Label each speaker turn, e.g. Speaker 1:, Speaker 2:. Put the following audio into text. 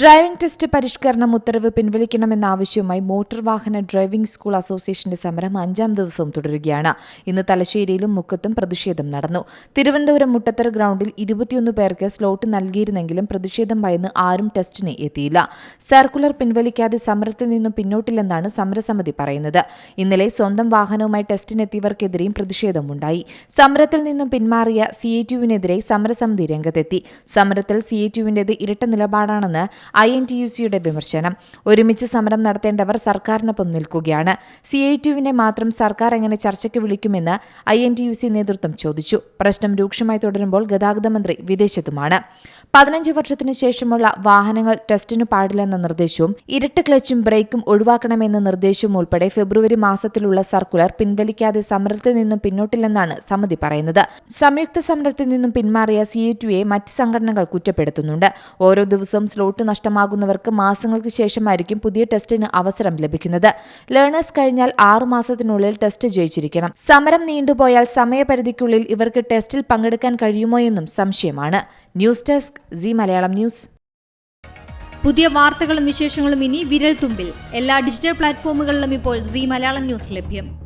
Speaker 1: Driving test പരിഷ്കരണം ഉത്തരവ് പിൻവലിക്കണമെന്ന ആവശ്യവുമായി മോട്ടോർ വാഹന ഡ്രൈവിംഗ് സ്കൂൾ അസോസിയേഷന്റെ സമരം അഞ്ചാം ദിവസവും തുടരുകയാണ്. ഇന്ന് തലശ്ശേരിയിലും മുക്കത്തും പ്രതിഷേധം നടന്നു. തിരുവനന്തപുരം മുട്ടത്തറ ഗ്രൗണ്ടിൽ ഇരുപത്തിയൊന്ന് പേർക്ക് സ്ലോട്ട് നൽകിയിരുന്നെങ്കിലും പ്രതിഷേധം ഭയന്ന് ആരും ടെസ്റ്റിന് എത്തിയില്ല. സർക്കുലർ പിൻവലിക്കാതെ സമരത്തിൽ നിന്നും പിന്നോട്ടില്ലെന്നാണ് സമരസമിതി പറയുന്നത്. ഇന്നലെ സ്വന്തം വാഹനവുമായി ടെസ്റ്റിനെത്തിയവർക്കെതിരെയും പ്രതിഷേധമുണ്ടായി. സമരത്തിൽ നിന്നും പിന്മാറിയ സി എ സമരസമിതി രംഗത്തെത്തി. സമരത്തിൽ സി എ ഇരട്ട നിലപാടാണെന്ന് ഐ എൻ ടി യു സിയുടെ വിമർശനം. ഒരുമിച്ച് സമരം നടത്തേണ്ടവർ സർക്കാരിനൊപ്പം നിൽക്കുകയാണ്. സി ഐ ടിയുവിനെ മാത്രം സർക്കാർ എങ്ങനെ ചർച്ചയ്ക്ക് വിളിക്കുമെന്ന് I N T U C നേതൃത്വം ചോദിച്ചു. പ്രശ്നം രൂക്ഷമായി തുടരുമ്പോൾ ഗതാഗത മന്ത്രി വിദേശത്തുമാണ്. പതിനഞ്ച് വർഷത്തിനു ശേഷമുള്ള വാഹനങ്ങൾ ടെസ്റ്റിനു പാടില്ലെന്ന നിർദ്ദേശവും ഇരട്ട ക്ലച്ചും ബ്രേക്കും ഒഴിവാക്കണമെന്ന നിർദ്ദേശവും ഉൾപ്പെടെ ഫെബ്രുവരി മാസത്തിലുള്ള സർക്കുലർ പിൻവലിക്കാതെ സമരത്തിൽ നിന്നും പിന്നോട്ടില്ലെന്നാണ് സമിതി പറയുന്നത്. സംയുക്ത സമരത്തിൽ നിന്നും പിന്മാറിയ സി എ മറ്റ് സംഘടനകൾ കുറ്റപ്പെടുത്തുന്നുണ്ട്. ഓരോ ദിവസവും സ്ലോട്ട് നഷ്ടമാകുന്നവർക്ക് മാസങ്ങൾക്ക് ശേഷമായിരിക്കും പുതിയ ടെസ്റ്റിന് അവസരം ലഭിക്കുന്നത്. ലേണേഴ്സ് കഴിഞ്ഞാൽ ആറുമാസത്തിനുള്ളിൽ ടെസ്റ്റ് ജയിച്ചിരിക്കണം. സമരം നീണ്ടുപോയാൽ സമയപരിധിക്കുള്ളിൽ ഇവർക്ക് ടെസ്റ്റിൽ പങ്കെടുക്കാൻ കഴിയുമോ എന്നും സംശയമാണ്. News desk C Malayalam news.
Speaker 2: പുതിയ വാർത്തകളും വിശേഷങ്ങളും ഇനി വിരൽ തുമ്പിൽ എല്ലാ ഡിജിറ്റൽ പ്ലാറ്റ്ഫോമുകളിലും ഇപ്പോൾ സി മലയാളം ന്യൂസ് ലഭ്യം.